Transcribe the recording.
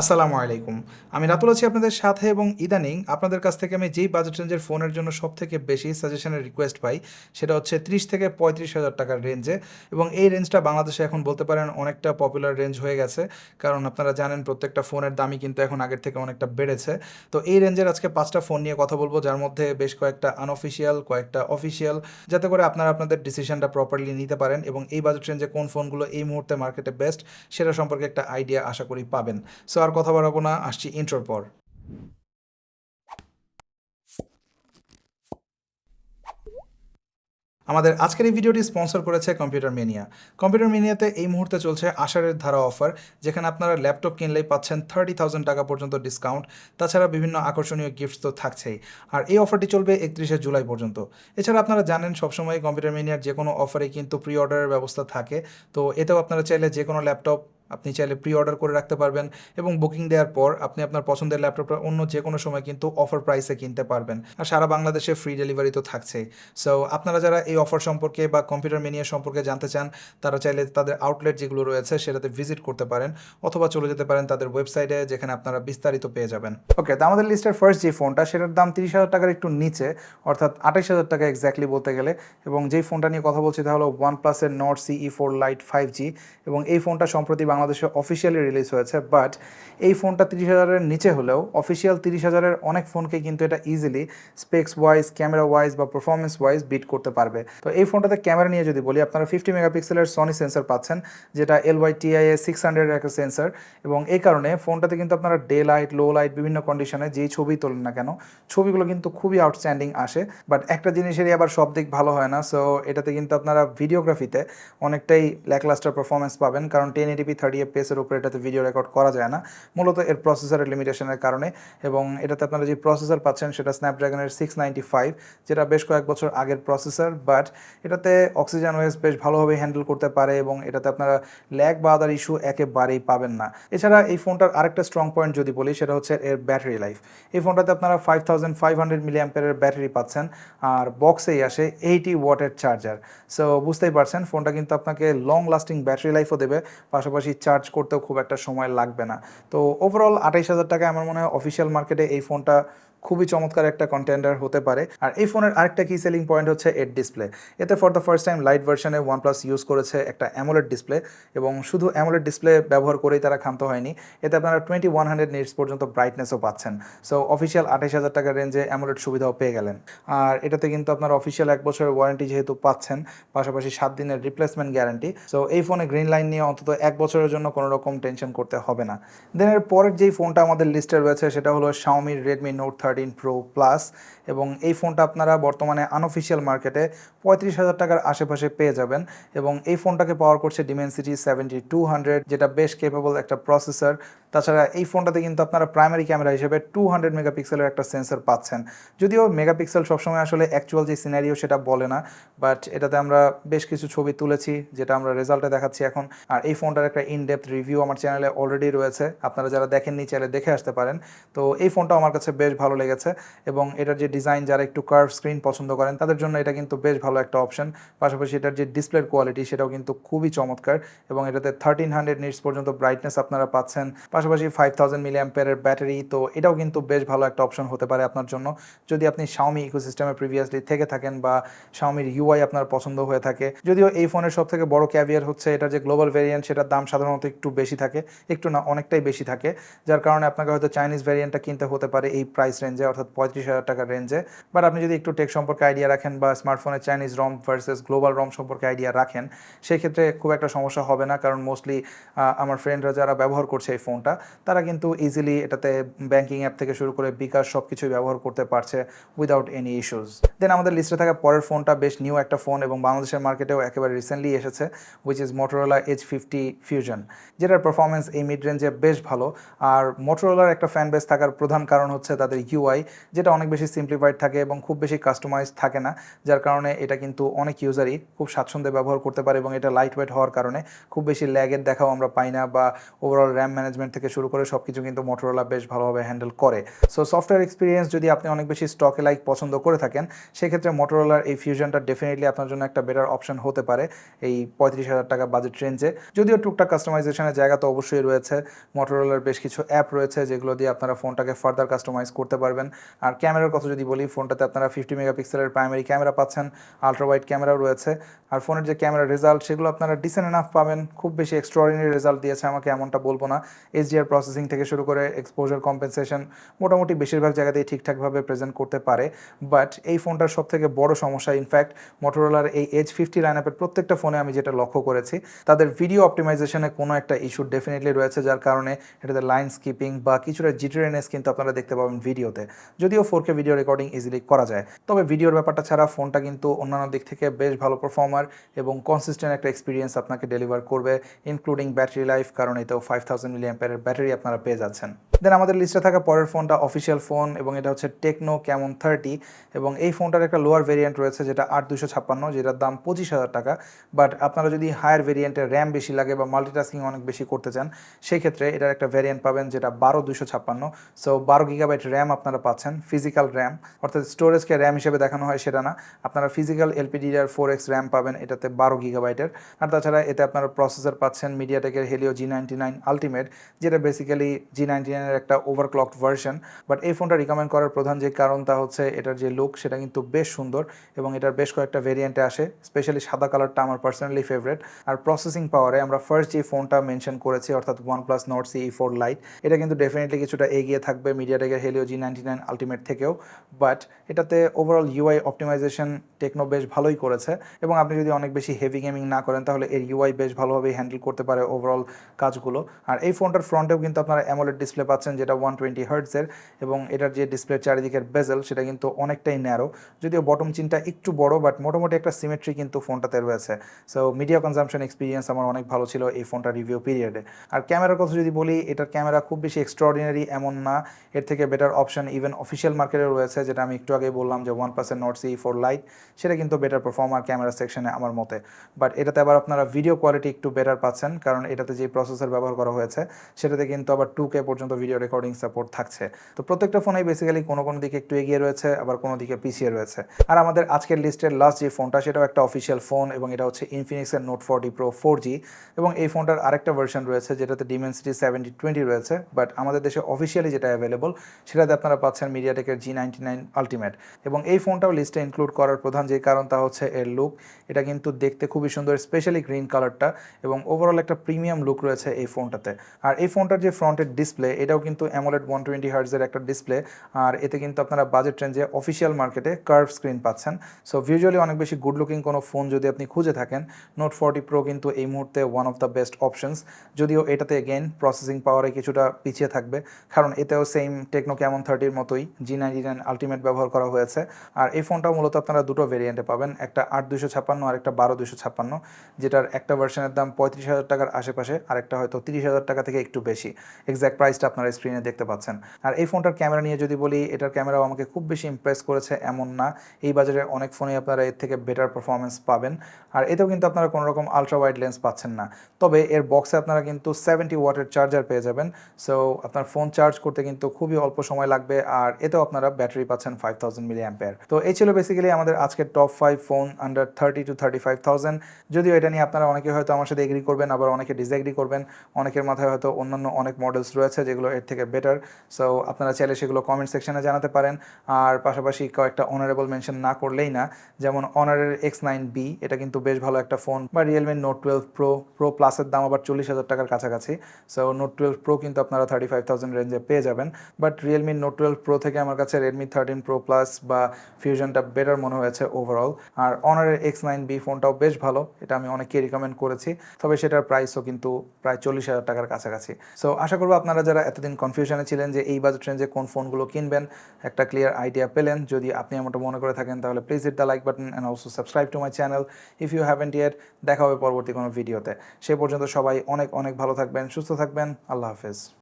আসসালামু আলাইকুম। আমি রাতুল আছি আপনাদের সাথে এবং ইদানিং আপনাদের কাছ থেকে আমি যেই বাজেট রেঞ্জের ফোনের জন্য সব থেকে বেশি সাজেশনের রিকোয়েস্ট পাই, সেটা হচ্ছে ত্রিশ থেকে পঁয়ত্রিশ হাজার টাকার রেঞ্জে এবং এই রেঞ্জটা বাংলাদেশে এখন বলতে পারেন অনেকটা পপুলার রেঞ্জ হয়ে গেছে। কারণ আপনারা জানেন প্রত্যেকটা ফোনের দামই কিন্তু এখন আগের থেকে অনেকটা বেড়েছে। তো এই রেঞ্জের আজকে পাঁচটা ফোন নিয়ে কথা বলব, যার মধ্যে বেশ কয়েকটা আনঅফিসিয়াল কয়েকটা অফিসিয়াল যাতে করে আপনারা আপনাদের ডিসিশনটা প্রপারলি নিতে পারেন এবং এই বাজেট রেঞ্জে কোন ফোনগুলো এই মুহূর্তে মার্কেটে বেস্ট সেটা সম্পর্কে একটা আইডিয়া আশা করি পাবেন। সো আর কথা বাড়াবো না, আসছি ইন্ট্রোর পর। আমাদের আজকের এই ভিডিওটি স্পন্সর করেছে কম্পিউটার মেনিয়া কম্পিউটার মেনিয়াতে এই মুহূর্তে চলছে আষাঢ়ের ধারা অফার যেখানে আপনারা ল্যাপটপ কিনলেই পাচ্ছেন থার্টি থাউজেন্ড টাকা পর্যন্ত ডিসকাউন্ট তাছাড়া বিভিন্ন আকর্ষণীয় গিফটস তো থাকছেই। আর এই অফারটি চলবে একত্রিশে জুলাই পর্যন্ত। এছাড়া আপনারা জানেন, সবসময় কম্পিউটার মেনিয়ার যে কোনো অফারে কিন্তু প্রি অর্ডারের ব্যবস্থা থাকে, তো এতেও আপনারা চাইলে যে কোনো ল্যাপটপ আপনি চাইলে প্রি অর্ডার করে রাখতে পারবেন এবং বুকিং দেওয়ার পর আপনি আপনার পছন্দের ল্যাপটপটা অন্য যে কোনো সময় কিন্তু অফার প্রাইসে কিনতে পারবেন। আর সারা বাংলাদেশে ফ্রি ডেলিভারি তো থাকছেই। সো আপনারা যারা এই অফার সম্পর্কে বা কম্পিউটার মেনিয়া সম্পর্কে জানতে চান, তারা চাইলে তাদের আউটলেট যেগুলো রয়েছে সেটাতে ভিজিট করতে পারেন অথবা চলে যেতে পারেন তাদের ওয়েবসাইটে যেখানে আপনারা বিস্তারিত পেয়ে যাবেন। ওকে তো আমাদের লিস্টের ফার্স্ট যে ফোনটা সেটার দাম তিরিশ হাজার টাকার একটু নিচে, অর্থাৎ আঠাশ হাজার টাকা এক্স্যাক্টলি বলতে গেলে। এবং যেই ফোনটা নিয়ে কথা বলছি, তা হলো ওয়ান প্লাসের নট সিই ফোর লাইট ফাইভ জি এবং এই ফোনটা সম্প্রতি বাংলাদেশে অফিসিয়ালি রিলিজ হয়েছে বাট এই ফোনটা তিরিশ হাজারের নিচে হলেও অফিসিয়াল তিরিশ হাজারের অনেক ফোনকে কিন্তু এটা easily specs wise camera wise বা পারফরমেন্স ওয়াইজ বিট করতে পারবে। তো এই ফোনটাতে ক্যামেরা নিয়ে যদি বলি, আপনারা ফিফটি মেগাপিক্সেলের সনি সেন্সর পাচ্ছেন, যেটা L Y T I A six hundred একটা সেন্সর এবং এই কারণে ফোনটাতে কিন্তু আপনারা ডে লাইট লো লাইট বিভিন্ন কন্ডিশনে যেই ছবি তোলেন না কেন, ছবিগুলো কিন্তু খুবই আউটস্ট্যান্ডিং আসে। বাট একটা জিনিসেরই আবার সব দিক ভালো হয় না সো এটাতে কিন্তু আপনারা ভিডিওগ্রাফিতে অনেকটাই ল্যাকলাস্টার পারফরমেন্স পাবেন, কারণ টেন এটিপি এফপিএসের উপরে এটাতে ভিডিও রেকর্ড করা যায় না। মূলত এর প্রসেসরের লিমিটেশনের কারণে এবং এটাতে আপনারা যে প্রসেসর পাচ্ছেন সেটা স্ন্যাপড্রাগনের সিক্স নাইনটি ফাইভ যেটা বেশ কয়েক বছর আগের প্রসেসর বাট এটাতে অক্সিজেন ওয়েস বেশ ভালোভাবে হ্যান্ডেল করতে পারে এবং এটাতে আপনারা ল্যাগ বা আদার ইস্যু একেবারেই পাবেন না। এছাড়া এই ফোনটার আরেকটা স্ট্রং পয়েন্ট যদি বলি, সেটা হচ্ছে এর ব্যাটারি লাইফ এই ফোনটাতে আপনারা ফাইভ থাউজেন্ড ফাইভ হান্ড্রেড মিলিয়াম্পের ব্যাটারি পাচ্ছেন, আর বক্সেই আসে এইটি ওয়াটের চার্জার সো বুঝতেই পারছেন, ফোনটা কিন্তু আপনাকে লং লাস্টিং ব্যাটারি লাইফও দেবে, পাশাপাশি চার্জ করতেও খুব একটা সময় লাগবে না। তো ওভারঅল আঠাইশ হাজার টাকায় আমার মনে হয় অফিসিয়াল মার্কেটে এই ফোনটা খুবই চমৎকার একটা কন্টেন্ডার হতে পারে। আর এই ফোনের আরেকটা কি সেলিং পয়েন্ট হচ্ছে এর ডিসপ্লে এতে for the first time light ভার্সনে ওয়ান প্লাস ইউজ করেছে একটা অ্যামোলেড ডিসপ্লে এবং শুধু অ্যামোলেড ডিসপ্লে ব্যবহার করেই তারা ক্ষান্ত হয়নি। এতে আপনারা টোয়েন্টি ওয়ান হান্ড্রেড নিটস পর্যন্ত ব্রাইটনেসও পাচ্ছেন। সো অফিসিয়াল আঠাইশ হাজার টাকার রেঞ্জে অ্যামোলেড সুবিধাও পেয়ে গেলেন। আর এটাতে কিন্তু আপনার অফিসিয়াল এক বছরের ওয়ারেন্টি যেহেতু পাচ্ছেন, পাশাপাশি সাত দিনের রিপ্লেসমেন্ট গ্যারান্টি সো এই ফোনে গ্রিন লাইন নিয়ে অন্তত এক বছরের জন্য কোনো রকম টেনশন করতে হবে না। দেন এর পরের যেই ফোনটা আমাদের লিস্টে রয়েছে, সেটা হলো শাওমির Redmi Note thirteen Pro Plus এবং এই ফোনটা আপনারা বর্তমানে আনঅফিসিয়াল মার্কেটে পঁয়ত্রিশ হাজার টাকার আশেপাশে পেয়ে যাবেন এবং এই ফোনটাকে পাওয়ার করছে ডিমেনসিটি সেভেন্টি টু হান্ড্রেড যেটা বেশ কেপেবল একটা প্রসেসর তাছাড়া এই ফোনটাতে কিন্তু আপনারা প্রাইমারি ক্যামেরা হিসেবে টু হান্ড্রেড মেগাপিক্সেলের একটা সেন্সর পাচ্ছেন। যদিও মেগাপিক্সেল সবসময় আসলে অ্যাকচুয়াল যে সিনারিও সেটা বলে না বাট এটাতে আমরা বেশ কিছু ছবি তুলেছি, যেটা আমরা রেজাল্টে দেখাচ্ছি এখন। আর এই ফোনটার একটা ইন ডেপথ রিভিউ আমার চ্যানেলে অলরেডি রয়েছে, আপনারা যারা দেখেননি চাইলে দেখে আসতে পারেন। তো এই ফোনটাও আমার কাছে বেশ ভালো লেগেছে এবং এটার যে ডিজাইন যারা একটু কার্ভ স্ক্রিন পছন্দ করেন, তাদের জন্য এটা কিন্তু বেশ ভালো একটা অপশন পাশাপাশি এটার যে ডিসপ্লের কোয়ালিটি সেটাও কিন্তু খুবই চমৎকার এবং এটাতে থার্টিন হান্ড্রেড নিটস পর্যন্ত ব্রাইটনেস আপনারা পাচ্ছেন। পাশাপাশি ফাইভ থাউজেন্ড মিলিয়াম্পেয়ারের ব্যাটারি তো এটাও কিন্তু বেশ ভালো একটা অপশন হতে পারে আপনার জন্য। যদি আপনি শাওমি ইকোসিস্টেমে প্রিভিয়াসলি থেকে থাকেন বা শাওমির ইউআই আপনার পছন্দ হয়ে থাকে, যদিও এই ফোনের সব থেকে বড় ক্যাভিয়ার হচ্ছে এটার যে গ্লোবাল ভেরিয়েন্ট সেটার দাম সাধারণত একটু বেশি থাকে, একটু না, অনেকটাই বেশি থাকে, যার কারণে আপনাকে হয়তো চাইনিজ ভ্যারিয়েন্টটা কিনতে হতে পারে এই প্রাইস রেঞ্জে অর্থাৎ পঁয়ত্রিশ হাজার টাকার রেঞ্জে বাট আপনি যদি একটু টেক সম্পর্কে আইডিয়া রাখেন বা স্মার্টফোনের Chinese ROM versus global ROM সম্পর্কে আইডিয়া রাখেন, সেক্ষেত্রে খুব একটা সমস্যা হবে না, কারণ মোস্টলি আমার ফ্রেন্ডরা যারা ব্যবহার করছে এই ফোনটা তারা কিন্তু ইজিলি এটাতে ব্যাঙ্কিং অ্যাপ থেকে শুরু করে বিকাশ সব কিছুই ব্যবহার করতে পারছে উইদাউট এনি ইস্যুস দেন আমাদের লিস্টে থাকা পরের ফোনটা বেশ নিউ একটা ফোন এবং বাংলাদেশের মার্কেটেও একেবারে রিসেন্টলি এসেছে which is Motorola Edge fifty Fusion যেটার পারফরমেন্স এই মিড রেঞ্জে বেশ ভালো। আর মোটরোলার একটা ফ্যান বেস থাকার প্রধান কারণ হচ্ছে তাদের ইউআই যেটা অনেক বেশি সিম্পলিফাইড থাকে এবং খুব বেশি কাস্টমাইজ থাকে না, যার কারণে এটা কিন্তু অনেক ইউজারই খুব স্বাচ্ছন্দ্যে ব্যবহার করতে পারে এবং এটা লাইট ওয়েট হওয়ার কারণে খুব বেশি ল্যাগের দেখাও আমরা পাই না বা ওভারঅল র্যাম ম্যানেজমেন্ট থেকে শুরু করে সব কিছু কিন্তু মোটরোলা বেশ ভালোভাবে হ্যান্ডেল করে। সো সফটওয়্যার এক্সপিরিয়েন্স যদি আপনি অনেক বেশি স্টকে লাইক পছন্দ করে থাকেন, সেক্ষেত্রে মোটরোলার এই ফিউশনটা ডেফিনেটলি আপনার জন্য একটা বেটার অপশন হতে পারে এই পঁয়ত্রিশ হাজার টাকা বাজেট রেঞ্জে যদিও টুকটাক কাস্টমাইজেশনের জায়গা তো অবশ্যই রয়েছে। মোটরোলার বেশ কিছু অ্যাপ রয়েছে যেগুলো দিয়ে আপনারা ফোনটাকে ফার্দার কাস্টমাইজ করতে পারবেন। আর ক্যামেরার কথা যদি বলি, ফোনটাতে আপনারা ফিফটি মেগাপিক্সেলের প্রাইমারি ক্যামেরা পাচ্ছেন আলট্রা ক্যামেরাও রয়েছে। আর ফোনের যে ক্যামেরা রেজাল্ট সেগুলো আপনারা ডিসেন্ট এনাফ পাবেন। খুব বেশি এক্সট্রাঅর্ডিনারি রেজাল্ট দিয়েছে আমাকে এমনটা বলব না। এইচডিআর প্রসেসিং থেকে শুরু করে এক্সপোজার কম্পেনসেশন মোটামুটি বেশিরভাগ জায়গাতেই ঠিকঠাকভাবে প্রেজেন্ট করতে পারে। বাট এই ফোনটার সব থেকে বড় সমস্যা ইনফ্যাক্ট মোটরোলার এই এইচ ফিফটি লাইন আপের প্রত্যেকটা ফোনে আমি যেটা লক্ষ্য করেছি, তাদের ভিডিও অপটিমাইজেশনে কোনো একটা ইস্যু ডেফিনেটলি রয়েছে, যার কারণে এটাতে লাইন স্কিপিং বা কিছুটা জিটারেনেস কিন্তু আপনারা দেখতে পাবেন ভিডিওতে যদিও four K video recording easily করা যায়। তবে ভিডিওর ব্যাপারটা ছাড়া ফোনটা কিন্তু অন্যান্য দিক থেকে বেশ ভালো পারফর্মার এবং কনসিস্টেন্ট একটা এক্সপিরিয়েন্স আপনাকে ডেলিভার করবে ইনক্লুডিং ব্যাটারি লাইফ কারণ এতেও ফাইভ থাউজেন্ড মিলি অ্যাম্পেয়ারের ব্যাটারি আপনারা পেয়ে যাচ্ছেন। দেন আমাদের লিস্টে থাকা পরের ফোনটা অফিসিয়াল ফোন এবং এটা হচ্ছে টেকনো ক্যামন থার্টি এবং এই ফোনটার একটা লোয়ার ভেরিয়েন্ট রয়েছে যেটা আট দুশো ছাপ্পান্ন, যেটার দাম পঁচিশ হাজার টাকা। বাট আপনারা যদি হায়ার ভেরিয়েন্টের র্যাম বেশি লাগে বা মাল্টিটাস্কিং অনেক বেশি করতে চান সেই ক্ষেত্রে এটার একটা ভেরিয়েন্ট পাবেন যেটা বারো দুশো ছাপ্পান্ন। সো বারো গিগাবাইট র্যাম আপনারা পাচ্ছেন ফিজিক্যাল র্যাম অর্থাৎ স্টোরেজকে র্যাম হিসেবে দেখানো হয় সেটা না। আপনারা physical LPDDR four X RAM পাবেন এটাতে বারো গিগাবাইটের আর তাছাড়া এতে আপনারা প্রসেসর পাচ্ছেন মিডিয়াটেকের Helio G ninety nine ultimate যেটা বেসিক্যালি জি নাইনটি নাইনের একটা ওভারক্লকড ভার্সন বাট এই ফোনটা রিকমেন্ড করার প্রধান যে কারণ তা হচ্ছে এটার যে লুক সেটা কিন্তু বেশ সুন্দর এবং এটার বেশ কয়েকটা ভেরিয়েন্টে আসে স্পেশালি সাদা কালারটা আমার পার্সোনালি ফেভারেট আর প্রসেসিং পাওয়ারে আমরা ফার্স্ট যে ফোনটা মেনশন করেছি, অর্থাৎ one plus Nord C E four lite এটা কিন্তু ডেফিনেটলি কিছুটা এগিয়ে থাকবে মিডিয়াটেকের Helio G ninety nine ultimate থেকেও বাট এটাতে ওভারঅল ইউআই অপটিমাইজেশন টেকনো বেশ ভালোই করেছে এবং আপনি যদি অনেক বেশি হেভি গেমিং না করেন, তাহলে এর ইউআই বেশ ভালোভাবেই হ্যান্ডেল করতে পারে ওভারঅল কাজগুলো। আর এই ফোনটার ফ্রন্টেও কিন্তু আপনারা অ্যামোলেড ডিসপ্লে পাচ্ছেন যেটা ওয়ান টোয়েন্টি হার্টসের এবং এটার যে ডিসপ্লের চারিদিকের বেজেল সেটা কিন্তু অনেকটাই ন্যারো যদিও বটম চিনটা একটু বড় বাট মোটামুটি একটা সিমেট্রি কিন্তু ফোনটাতে রয়েছে। সো মিডিয়া কনজামশন এক্সপিরিয়েন্স আমার অনেক ভালো ছিল এই ফোনটা রিভিউ পিরিয়ডে আর ক্যামেরার কথা যদি বলি, এটার ক্যামেরা খুব বেশি এক্সট্রাঅর্ডিনারি এমন না। এর থেকে বেটার অপশন ইভেন অফিসিয়াল মার্কেটে রয়েছে, যেটা আমি একটু আগে বললাম যে one percent Nord C four lite সেটা কিন্তু বেটার পারফর্মার ক্যামেরা সেকশনে আমার মতে। বাট এটাতে আবার আপনারা ভিডিও কোয়ালিটি একটু বেটার পাচ্ছেন, কারণ এটাতে যে প্রসেসর ব্যবহার করা হয়েছে, সেটাতে কিন্তু আবার টু কে পর্যন্ত ভিডিও রেকর্ডিং সাপোর্ট থাকছে। তো প্রত্যেকটা ফোনেই বেসিক্যালি কোনো কোনো দিকে একটু এগিয়ে রয়েছে, আবার কোনো দিকে পিছিয়ে রয়েছে। আর আমাদের আজকের লিস্টের লাস্ট যে ফোনটা, সেটাও একটা অফিসিয়াল ফোন এবং এটা হচ্ছে ইনফিনিক্সের note forty pro four G এবং এই ফোনটার আরেকটা ভার্সন রয়েছে, যেটাতে ডিমেন্সিটি সেভেন্টি টোয়েন্টি রয়েছে। বাট আমাদের দেশে অফিসিয়ালি যেটা অ্যাভেলেবল সেটাতে আপনারা পাচ্ছেন মিডিয়াটেকের জি নাইনটি নাইন আলটিমেট এবং এই ফোনটাও লিস্টে ইনক্লুড করার প্রধান যে কারণ, তা হচ্ছে এর লুক এটা কিন্তু দেখতে খুবই সুন্দর স্পেশালি গ্রিন কালারটা এবং ওভারঅল একটা প্রিমিয়াম লুক রয়েছে এই ফোনটাতে। আর এই ফোনটার যে ফ্রন্টের ডিসপ্লে এটাও কিন্তু অ্যামোলেড ওয়ান টোয়েন্টি হার্টসের একটা ডিসপ্লে আর এতে কিন্তু আপনারা বাজেট রেঞ্জে অফিসিয়াল মার্কেটে কার্ভ স্ক্রিন পাচ্ছেন। সো ভিজুয়ালি অনেক বেশি গুড লুকিং কোনো ফোন যদি আপনি খুঁজে থাকেন নোট ফোরটি প্রো কিন্তু এই মুহূর্তে one of the best options যদিও এটাতে এগেন প্রসেসিং পাওয়ারে কিছুটা পিছিয়ে থাকবে, কারণ এতেও সেম টেকনো ক্যামন থার্টির মতোই জি নাইনটি নাইন আলটিমেট ব্যবহার করা হয়েছে। আর এই ফোনটাও মূলত আপনারা দুটো ভেরিয়েন্টে পাবেন, একটা আট দুশো ছাপ্পান্ন আর একটা বারো দুশো ছাপ্পান্ন, যেটার একটা ভার্সনের দাম পঁয়ত্রিশ হাজার টাকার আশেপাশে আর একটা হয়তো তিরিশ হাজার টাকা থেকে একটু বেশি। এক্স্যাক্ট প্রাইসটা আপনারা স্ক্রিনে দেখতে পাচ্ছেন। আর এই ফোনটার ক্যামেরা নিয়ে যদি বলি, এটার ক্যামেরাও আমাকে খুব বেশি ইমপ্রেস করেছে এমন না। এই বাজারে অনেক ফোনে আপনারা এর থেকে বেটার পারফরমেন্স পাবেন। আর এতেও কিন্তু আপনারা কোনো রকম আলট্রা ওয়াইড লেন্স পাচ্ছেন না। তবে এর বক্সে আপনারা কিন্তু সেভেন্টি ওয়াটের চার্জার পেয়ে যাবেন। সো আপনার ফোন চার্জ করতে কিন্তু খুবই অল্প সময় লাগবে। আর এতেও আপনারা ব্যাটারি পাচ্ছেন ফাইভ থাউজেন্ড মিলি অ্যাম্পেয়ার তো এই ছিল বেসিক্যালি আমাদের আজকের top five phone under thirty two thirty five thousand যদিও এটা নিয়ে আপনারা অনেকে হয়তো আমার সাথে এগ্রি করবেন, আবার অনেকে ডিসএগ্রি করবেন। অনেকের মাথায় হয়তো অন্যান্য অনেক মডেলস রয়েছে যেগুলো এর থেকে বেটার সো আপনারা চাইলে সেগুলো কমেন্ট সেকশনে জানাতে পারেন। আর পাশাপাশি কয়েকটা অনারেবল মেনশন না করলেই না, যেমন অনারের এক্স নাইন বি এটা কিন্তু বেশ ভালো একটা ফোন বা Realme note twelve pro pro প্লাসের দাম আবার চল্লিশ হাজার টাকার কাছাকাছি। সো নোট টুয়েলভ প্রো কিন্তু আপনারা থার্টি ফাইভ থাউজেন্ড রেঞ্জে পেয়ে যাবেন। But Realme note twelve pro থেকে আমার কাছে রেডমি থার্টিন প্রো প্লাস বা ফিউশনটা বেটার মনে হয়েছে ওভারঅল আর অনারের এক্স নাইন বি ফোনটাও বেশ ভালো, এটা আমি অনেককে রিকমেন্ড করেছি। তবে সেটার প্রাইসও কিন্তু প্রায় চল্লিশ হাজার টাকার কাছাকাছি। সো আশা করব আপনারা যারা এতদিন কনফিউশনে ছিলেন যে এই বাজেট রেঞ্জে কোন ফোনগুলো কিনবেন, একটা ক্লিয়ার আইডিয়া পেলেন। যদি আপনি এমনটা মনে করে থাকেন, তাহলে please hit the like button and also subscribe to my channel if you haven't yet দেখা হবে পরবর্তী কোনো ভিডিওতে সে পর্যন্ত সবাই অনেক অনেক ভালো থাকবেন, সুস্থ থাকবেন। আল্লাহ হাফেজ।